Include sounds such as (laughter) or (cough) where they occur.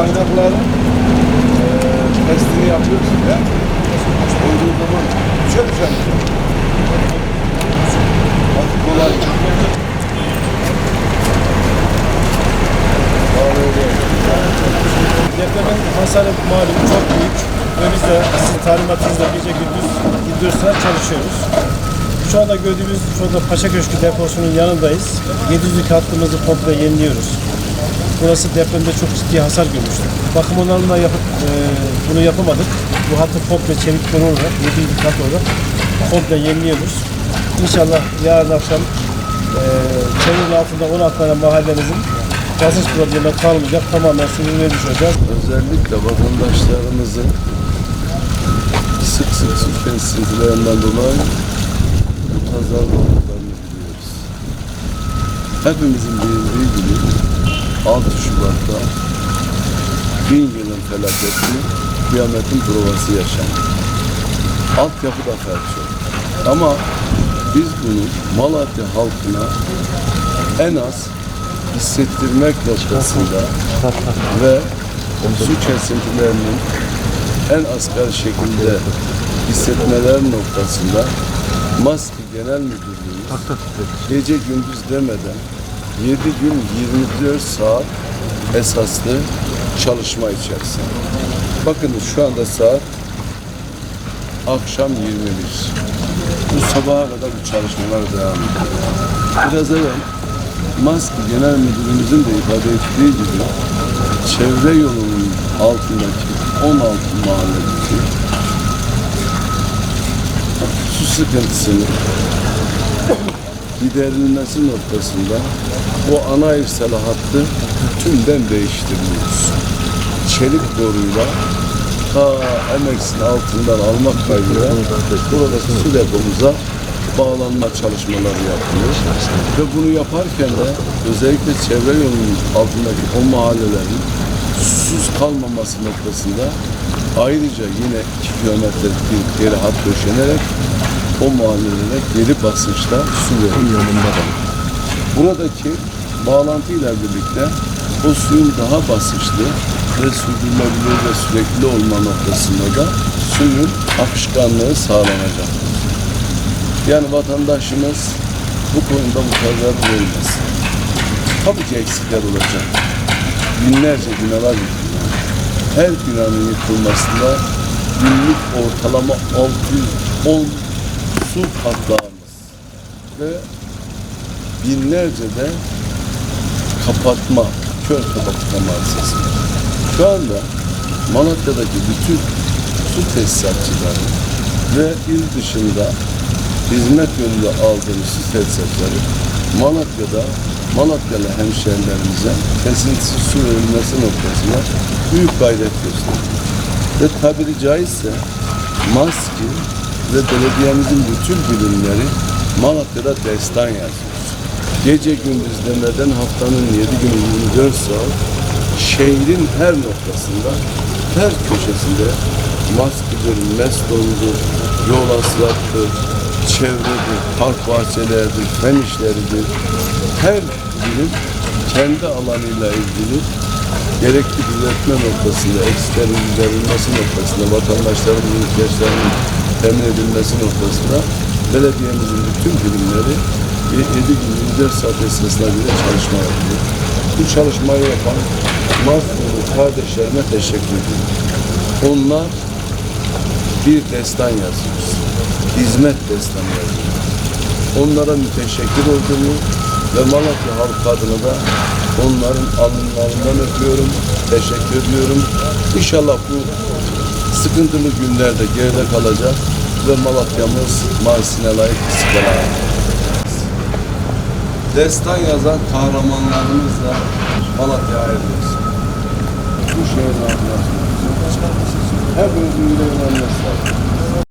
kaynakları e, testini yapıyoruz ve uygulaman çok güzel. Şey. Hadi kolay. Depremin hasarı malum çok büyük ve biz de sizin talimatınızla gece gündüz gidiyorsa çalışıyoruz. Şu anda gördüğünüz şurada Paşa Köşkü deposunun yanındayız. 700 hattımızı komple yeniliyoruz. Burası depremde çok ciddi hasar görmüştü. Bakım onarımla yapıp e, bunu yapamadık. Bu hattı komple çelik konu olarak 700'lük hat olarak komple yeniliyoruz. İnşallah yarın akşam e, çevrenin altında 16 tane mahallemizin basınç problemi kalmayacak. Tamamen suyunu vermiş olacağız. Özellikle vatandaşlarımızın sık sık su kesintilerinden dolayı bu pazarda olduklarını biliyoruz. Hepimizin bildiği gibi 6 Şubat'ta bin yılın felaketi kıyametin provası yaşandı. Altyapı da felç oldu. Ama biz bunu Malatya halkına en az hissettirmek noktasında (laughs) ve su kesintilerinin en asgari şekilde hissetmeler noktasında Maski Genel Müdürlüğü gece gündüz demeden 7 gün 24 saat esaslı çalışma içerisinde. Bakınız şu anda saat akşam 21. Bu sabaha kadar bu çalışmalar devam ediyor. Biraz evvel Maski Genel Müdürümüzün de ifade ettiği gibi çevre yolunun altındaki 16 mahalledeki su sıkıntısının giderilmesi noktasında o ana irsal hattı tümden değiştiriliyoruz. Çelik boruyla ta Emex'in altından almak kaydıyla buradaki su depomuza bağlanma çalışmaları yapılıyor. Ve bunu yaparken de özellikle çevre yolunun altındaki o mahallelerin susuz kalmaması noktasında ayrıca yine 2 kilometrelik bir geri hat döşenerek o mahallelere geri basınçta su veriliyor. Buradaki bağlantıyla birlikte o suyun daha basınçlı ve sürdürülebilir ve sürekli olma noktasında da suyun akışkanlığı sağlanacak. Yani vatandaşımız bu konuda bu kararı vermez. Tabii ki eksikler olacak. Binlerce binalar yıkılıyor. Her binanın yıkılmasında günlük ortalama 610 su patlağımız ve binlerce de kapatma, kör kapatma var. Şu anda Malatya'daki bütün su tesisatçıları ve il dışında hizmet yoluyla aldığımız su tesisatçıları Malatya'da Malatyalı hemşehrilerimize kesintisiz su verilmesi noktasında büyük gayret gösteriyor. Ve tabiri caizse maski ve belediyemizin bütün birimleri Malatya'da destan yazıyor. Gece gündüz demeden haftanın 7 günü 24 saat şehrin her noktasında, her köşesinde maskidir, mestondur, yol asfalttır, çevredir, park bahçeleridir, fen işleridir. Her birim kendi alanıyla ilgili gerekli düzeltme noktasında, eksiklerin giderilmesi noktasında, vatandaşların ihtiyaçlarının temin edilmesi noktasında belediyemizin bütün birimleri 7 gün 24 saat göre çalışma yapıyor. Bu çalışmayı yapan Mazlumlu kardeşlerime teşekkür ediyorum. Onlar bir destan yazıyor. Hizmet destanı yazıyor. Onlara müteşekkir olduğumu ve Malatya halkı adına da onların alınlarından öpüyorum, teşekkür ediyorum. İnşallah bu sıkıntılı günlerde geride kalacak ve Malatya'mız Mersin'e layık istiklal Destan yazan kahramanlarımızla Malatya'ya ayrılıyoruz. Bu şehrin. Hepinizin yüreğine sağlık.